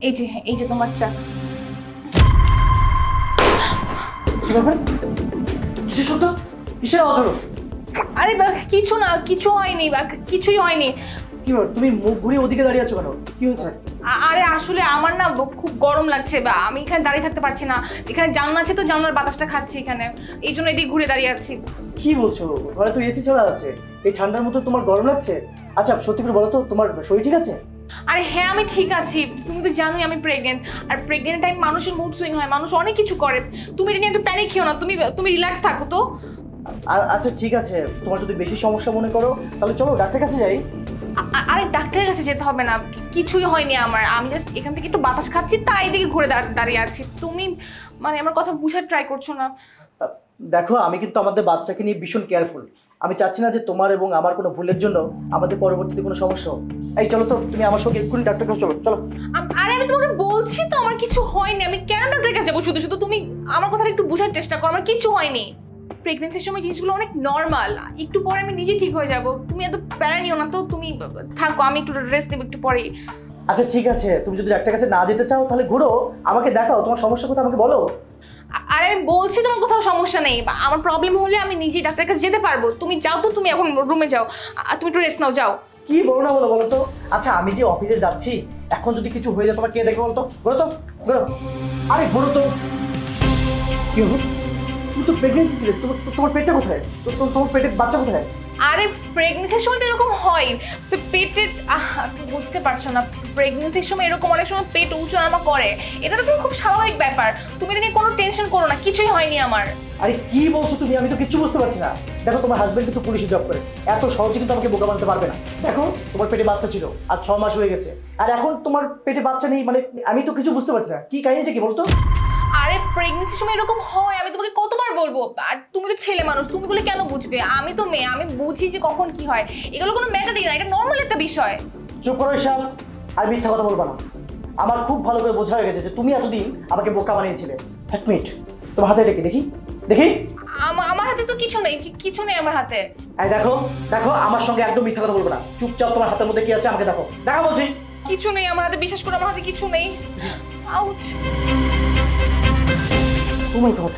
এই যে এই যে তোমার চা। কিসের শব্দ? কিসের আওয়াজ হলো? আরে বা, কিছু না কিছু হয়নি বা, কিছুই হয়নি। কি ব্যাপার? তুমি মুখ ঘুরিয়ে ওদিকে দাঁড়িয়ে আছো কেন? কি হয়েছে? আ- আরে আসলে আমার না ব- খুব গরম লাগছে বা আমি এখানে দাঁড়িয়ে থাকতে পারছি না। এখানে জানলা আছে তো জানলার বাতাসটা খাচ্ছি এখানে। এই জন্য এদিকে ঘুরে দাঁড়িয়ে আছি। কি বলছো? ঘরে তো এসি চলা আছে। এই ঠান্ডার মধ্যে তোমার গরম লাগছে? আচ্ছা সত্যি করে বলো তো তোমার শরীর ঠিক আছে? আরে হ্যাঁ আমি ঠিক আছি। তুমি তো জানোই আমি প্রেগনেন্ট আর প্রেগনেন্ট টাইম মানুষের মুড সুইং হয় মানুষ অনেক কিছু করে। তুমি এটা নিয়ে একটু প্যানিক খেও না তুমি তুমি রিল্যাক্স থাকো তো। আচ্ছা ঠিক আছে। তোমার যদি বেশি সমস্যা মনে করো তাহলে চলো ডাক্তার কাছে যাই। আরে ডাক্তারের কাছে যেতে হবে না কিছুই হয়নি আমার। আমি জাস্ট এখান থেকে একটু বাতাস খাচ্ছি তাই দিকে ঘুরে দাঁড়- দাঁড়িয়ে আছি। তুমি মানে আমার কথা বুঝার ট্রাই করছ না। দেখো আমি কিন্তু আমাদের বাচ্চাকে নিয়ে ভীষণ কেয়ারফুল আমি চাচ্ছি না যে তোমার এবং আমার কোনো ভুলের জন্য আমাদের পরবর্তীতে কোনো সমস্যা হোক। এই চলো তো তুমি আমার সঙ্গে এক্ষুনি ডাক্তার কাছে চলো চলো। আম- আরে আমি তোমাকে বলছি তো আমার কিছু হয়নি। আমি কেন ডাক্তারের কাছে যাব? শুধু শুধু তুমি আমার কথাটা একটু বোঝার চেষ্টা করো আমার কিছু হয়নি। প্রেগনেন্সির সময় জিনিসগুলো অনেক নর্মাল একটু পরে আমি নিজে ঠিক হয়ে যাব। তুমি এত প্যারা নিও না তো তুমি থাকো আমি একটু রেস্ট নেব একটু পরেই। আচ্ছা ঠিক আছে। তুমি যদি ডাক্তার কাছে না যেতে চাও তাহলে ঘুরো আমাকে দেখাও তোমার সমস্যা কথা আমাকে বলো। আরে আমি বলছি তোমার কোথাও সমস্যা নেই। বা আমার প্রবলেম হলে আমি নিজেই ডাক্তারের কাছে যেতে পারব। তুমি যাও তো, তুমি এখন রুমে যাও। আ- তুমি একটু রেস্ট নাও, যাও। কি বলো না বলো বলো তো? আচ্ছা আমি যে অফিসে যাচ্ছি, এখন যদি কিছু হয়ে যায়, তোমার কে দেখে বলো তো? বলো তো ঘুরো আরে ঘুরো তো। কি হলো? তুমি তো প্রেগনেন্সি ছিলে, তোমার তোমার পেটটা কোথায়? তোমার পেটের বাচ্চা কোথায়? আরে প্রেগনেন্সির সময় তো এরকম হয়। পে- পেটের আহ, তুমি বুঝতে পারছ না প্রেগনেন্সির সময় এরকম অনেক সময় পেট উঁচু নামা করে। এটা তো খুব স্বাভাবিক ব্যাপার। তুমি এটা নিয়ে কোনো টেনশন করো না কিছুই হয়নি আমার। আরে কি বলছো তুমি? আমি তো কিচ্ছু বুঝতে পারছি না। দেখো তোমার হাজবেন্ড কিন্তু পুলিশে জব করে। এত সহজে কিন্তু আমাকে বোকা বানাতে পারবে না। দেখো তোমার পেটে বাচ্চা ছিল আর ছ মাস হয়ে গেছে। আর এখন তোমার পেটে বাচ্চা নেই মানে আমি তো কিছু বুঝতে পারছি না। কি কাহিনীটা কি বলতো? আরে প্রেগনেন্সির সময় এরকম হয় আমি তোমাকে কতবার বলব? আর তুমি তো ছেলে মানুষ তুমি এগুলো কেন বুঝবে? আমি তো মেয়ে আমি বুঝি যে কখন কি হয়। এগুলো কোনো ম্যাটারই না এটা নর্মাল একটা বিষয়। চুপ করো শাল আর মিথ্যা কথা বলবা না। আমার খুব ভালো করে বোঝা হয়ে গেছে যে তুমি এতদিন আমাকে বোকা বানিয়েছিলে। এক মিনিট তোমার হাতে এটা কি? দেখি দেখি। আমা- আমার হাতে তো কিছু নেই কিছু নেই আমার হাতে। এই দেখো দেখো আমার সঙ্গে একদম মিথ্যা কথা বলব না। চুপচাপ তোমার হাতের মধ্যে কি আছে আমাকে দেখো। দেখা বলছি। কিছু নেই আমার হাতে বিশ্বাস করো আমার হাতে কিছু নেই। আউচ ও মাই গড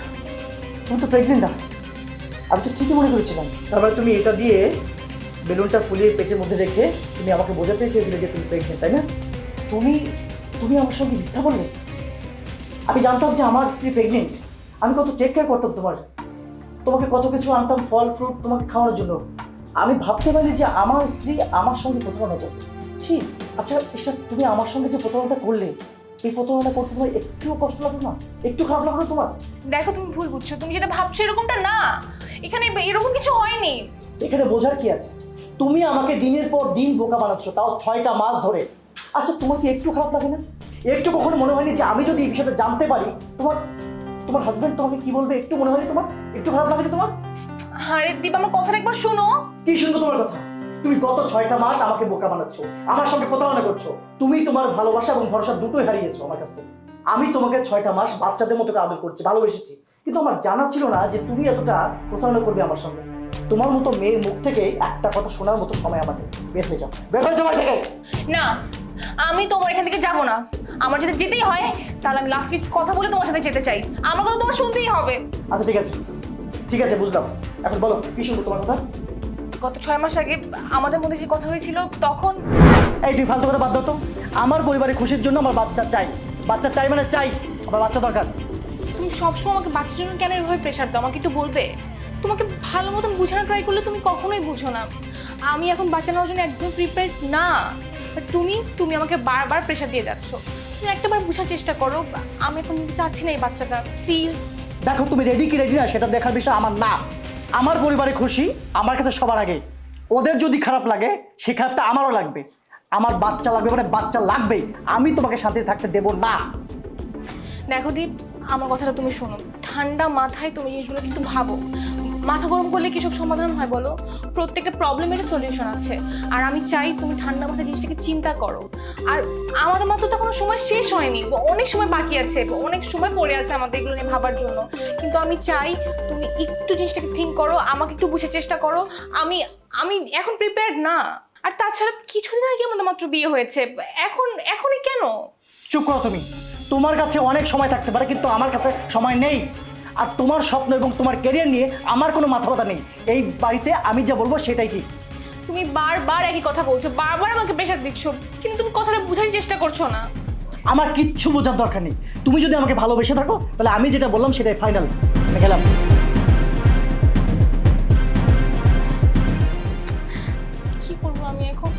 তুমি তো প্রেগনেন্ট না। আমি তো ঠিকই মনে করেছিলাম। তারপরে তুমি এটা দিয়ে বেলুনটা ফুলিয়ে পেটের মধ্যে রেখে তুমি আমাকে বোঝাতে চেয়েছিলে যে তুমি প্রেগনেন্ট তাই না? তুমি তুমি আমার সঙ্গে মিথ্যা বললে? আমি জানতাম যে আমার স্ত্রী প্রেগনেন্ট আমি কত টেক কেয়ার করতাম তোমার। তোমাকে কত কিছু আনতাম, ফল ফ্রুট তোমাকে খাওয়ানোর জন্য। আমি ভাবতে পারি যে আমার স্ত্রী আমার সঙ্গে প্রতারণা করবে। ছি আচ্ছা তুমি আমার সঙ্গে যে প্রতারণাটা করলে এই প্রতারণা করতে তোমার একটুও কষ্ট লাগল না? একটু খারাপ লাগল তোমার? দেখো তুমি ভুল বুঝছ। তুমি যেটা ভাবছ এরকমটা না। এখানে এরকম কিছু হয়নি। এখানে বোঝার কি আছে? তুমি আমাকে দিনের পর দিন বোকা বানাচ্ছ তাও ছয়টা মাস ধরে। আচ্ছা তোমার কি একটু খারাপ লাগে না? একটু কখনো মনে হয়নি যে আমি যদি এই বিষয়টা জানতে পারি তোমার তোমার হাজবেন্ড তোমাকে কি বলবে? একটু মনে হয়নি তোমার? একটু খারাপ লাগেনি তোমার? আরে দীপ আমার কথাটা একবার শোনো। কি শুনব তোমার কথা? তুমি গত ছয়টা মাস আমাকে বোকা বানাচ্ছ আমার সঙ্গে প্রতারণা করছ। তুমি তোমার ভালোবাসা এবং ভরসা দুটোই হারিয়েছো আমার কাছ থেকে। আমি তোমাকে ছয়টা মাস বাচ্চাদের মতো আদর করছি ভালোবেসেছি। কিন্তু আমার জানা ছিল না যে তুমি এতটা প্রতারণা করবে আমার সঙ্গে। তোমার মতো মেয়ের মুখ থেকে একটা কথা শোনার মতো সময় আমাদের বের হয়ে যাও। বের হয়ে যাও থেকে। না আমি তোমার এখান থেকে যাব না। আমার যদি যেতেই হয় তাহলে আমি লাস্ট উইক কথা বলে তোমার সাথে যেতে চাই। আমার কথা তোমার শুনতেই হবে। আচ্ছা ঠিক আছে। ঠিক আছে বুঝলাম। এখন বলো কি শুনব তোমার কথা? গত ছয় মাস আগে আমাদের মধ্যে যে কথা হয়েছিল তখন এই তুই ফালতু কথা বাদ দাও তো। আমার পরিবারের খুশির জন্য আমার বাচ্চা চাই। বাচ্চা চাই মানে চাই। আমার বাচ্চা দরকার। তুমি সবসময় আমাকে বাচ্চার জন্য কেন এভাবে প্রেশার দাও? আমাকে একটু বলবে? তোমাকে ভালো মতন বোঝানো ট্রাই করলে তুমি কখনোই বুঝো না। আমি এখন বাচ্চা নেওয়ার জন্য একদম প্রিপেয়ার না। তুমি তুমি আমাকে বারবার প্রেশার দিয়ে যাচ্ছ। তুমি একটাবার বোঝার চেষ্টা করো। আমি এখন চাচ্ছি না এই বাচ্চাটা। প্লিজ দেখো তুমি রেডি কি রেডি না সেটা দেখার বিষয় আমার না। আমার পরিবারে খুশি, আমার কাছে সবার আগে। ওদের যদি খারাপ লাগে, সে খারাপটা আমারও লাগবে। আমার বাচ্চা লাগবে মানে বাচ্চা লাগবে আমি তোমাকে শান্তিতে থাকতে দেব না। দেখো দীপ, আমার কথাটা তুমি শোনো। ঠান্ডা মাথায় তুমি জিনিসগুলো একটু ভাবো। মাথা গরম করলে কি সব সমাধান হয় বলো? প্রত্যেকটা প্রবলেমের সলিউশন আছে। আর আমি চাই তুমি ঠান্ডা মাথায় জিনিসটাকে চিন্তা করো। আর আমাদের মাত্র তো কোনো সময় শেষ হয়নি। অনেক সময় বাকি আছে। অনেক সময় পড়ে আছে আমাদের এগুলো নিয়ে ভাবার জন্য। কিন্তু আমি চাই তুমি একটু জিনিসটাকে থিঙ্ক করো, আমাকে একটু বুঝার চেষ্টা করো। আমি আমি এখন প্রিপেয়ার্ড না। আর তাছাড়া কিছুদিন আগে আমাদের মাত্র বিয়ে হয়েছে। এখন, এখনই কেন? চুপ করো তুমি। তোমার কাছে অনেক সময় থাকতে পারে, কিন্তু আমার কাছে সময় নেই। আর তোমার স্বপ্ন এবং তোমার ক্যারিয়ার নিয়ে আমার কোনো মাথা ব্যথা নেই। এই বাড়িতে আমি যা বলব সেটাই ঠিক। তুমি বারবার একই কথা বলছো বারবার আমাকে প্রেশার দিচ্ছ কিন্তু তুমি কথাটা বোঝার চেষ্টা করছ না। আমার কিচ্ছু বোঝার দরকার নেই। তুমি যদি আমাকে ভালোবেসে থাকো তাহলে আমি যেটা বললাম সেটাই ফাইনাল আমি গেলাম। কি করব আমি এখন?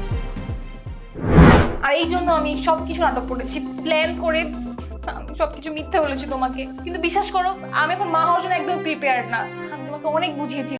আর এই জন্য আমি সব কিছু নাটক করেছি। প্ল্যান করে আমি সব মিথ্যা বলেছি তোমাকে। কিন্তু বিশ্বাস করো, আমি এখন মা হওয়ার জন্য একদম প্রিপেয়ার না। আমি তোমাকে অনেক বুঝিয়েছি।